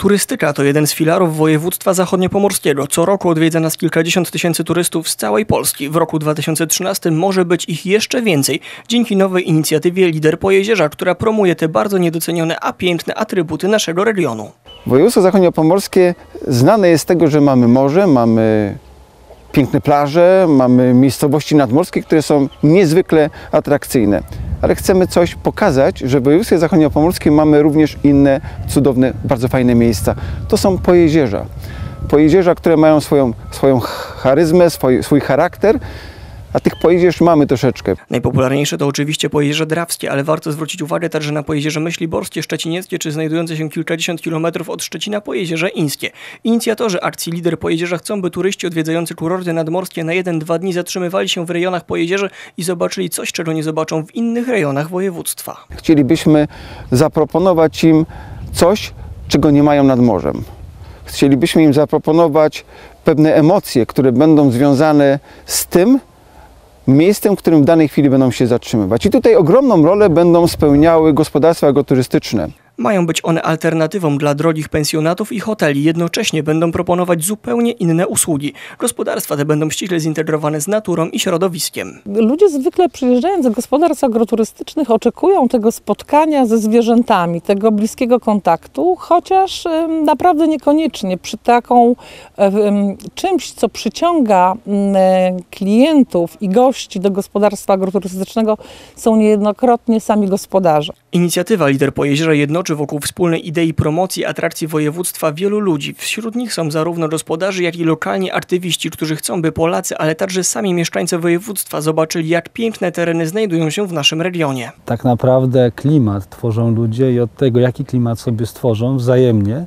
Turystyka to jeden z filarów województwa zachodniopomorskiego. Co roku odwiedza nas kilkadziesiąt tysięcy turystów z całej Polski. W roku 2013 może być ich jeszcze więcej dzięki nowej inicjatywie Lider Pojezierza, która promuje te bardzo niedocenione, a piękne atrybuty naszego regionu. Województwo zachodniopomorskie znane jest z tego, że mamy morze, mamy piękne plaże, mamy miejscowości nadmorskie, które są niezwykle atrakcyjne. Ale chcemy coś pokazać, że w województwie zachodniopomorskim mamy również inne cudowne, bardzo fajne miejsca. To są pojezierza. Pojezierza, które mają swoją, swoją charyzmę, swój, swój charakter, a tych pojezierz mamy troszeczkę. Najpopularniejsze to oczywiście Pojezierze Drawskie, ale warto zwrócić uwagę także na Pojezierze Myśliborskie, Szczecinieckie czy znajdujące się kilkadziesiąt kilometrów od Szczecina Pojezierze Ińskie. Inicjatorzy akcji Lider Pojezierza chcą, by turyści odwiedzający kurorty nadmorskie na 1-2 dni zatrzymywali się w rejonach Pojezierzy i zobaczyli coś, czego nie zobaczą w innych rejonach województwa. Chcielibyśmy zaproponować im coś, czego nie mają nad morzem. Chcielibyśmy im zaproponować pewne emocje, które będą związane z tym, miejscem, w którym w danej chwili będą się zatrzymywać. I tutaj ogromną rolę będą spełniały gospodarstwa agroturystyczne. Mają być one alternatywą dla drogich pensjonatów i hoteli. Jednocześnie będą proponować zupełnie inne usługi. Gospodarstwa te będą ściśle zintegrowane z naturą i środowiskiem. Ludzie zwykle przyjeżdżając do gospodarstw agroturystycznych oczekują tego spotkania ze zwierzętami, tego bliskiego kontaktu, chociaż naprawdę niekoniecznie. Przy taką czymś, co przyciąga m, e, klientów i gości do gospodarstwa agroturystycznego są niejednokrotnie sami gospodarze. Inicjatywa Lider Pojezierza jednoczy wokół wspólnej idei promocji atrakcji województwa wielu ludzi. Wśród nich są zarówno gospodarze, jak i lokalni aktywiści, którzy chcą, by Polacy, ale także sami mieszkańcy województwa zobaczyli, jak piękne tereny znajdują się w naszym regionie. tak naprawdę klimat tworzą ludzie i od tego, jaki klimat sobie stworzą wzajemnie,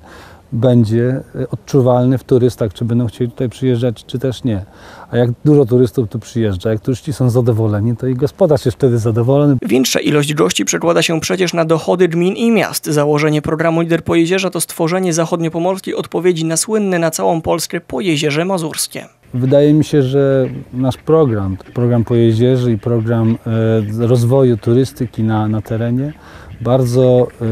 będzie e, odczuwalny w turystach, czy będą chcieli tutaj przyjeżdżać, czy też nie. A jak dużo turystów tu przyjeżdża, jak turyści są zadowoleni, to i gospodarz jest wtedy zadowolony. Większa ilość gości przekłada się przecież na dochody gmin i miast. Założenie programu Lider Pojezierza to stworzenie zachodniopomorskiej odpowiedzi na słynne na całą Polskę Pojezierze Mazurskie. Wydaje mi się, że nasz program, program Pojezierzy i program e, rozwoju turystyki na, na terenie bardzo e,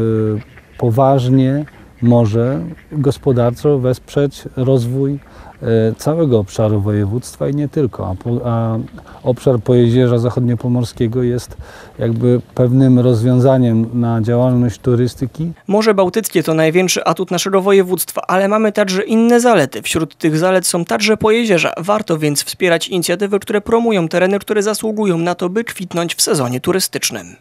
poważnie może gospodarczo wesprzeć rozwój e, całego obszaru województwa i nie tylko. A, po, a obszar Pojezierza Zachodniopomorskiego jest jakby pewnym rozwiązaniem na działalność turystyki. Morze Bałtyckie to największy atut naszego województwa, ale mamy także inne zalety. Wśród tych zalet są także pojezierza. Warto więc wspierać inicjatywy, które promują tereny, które zasługują na to, by kwitnąć w sezonie turystycznym.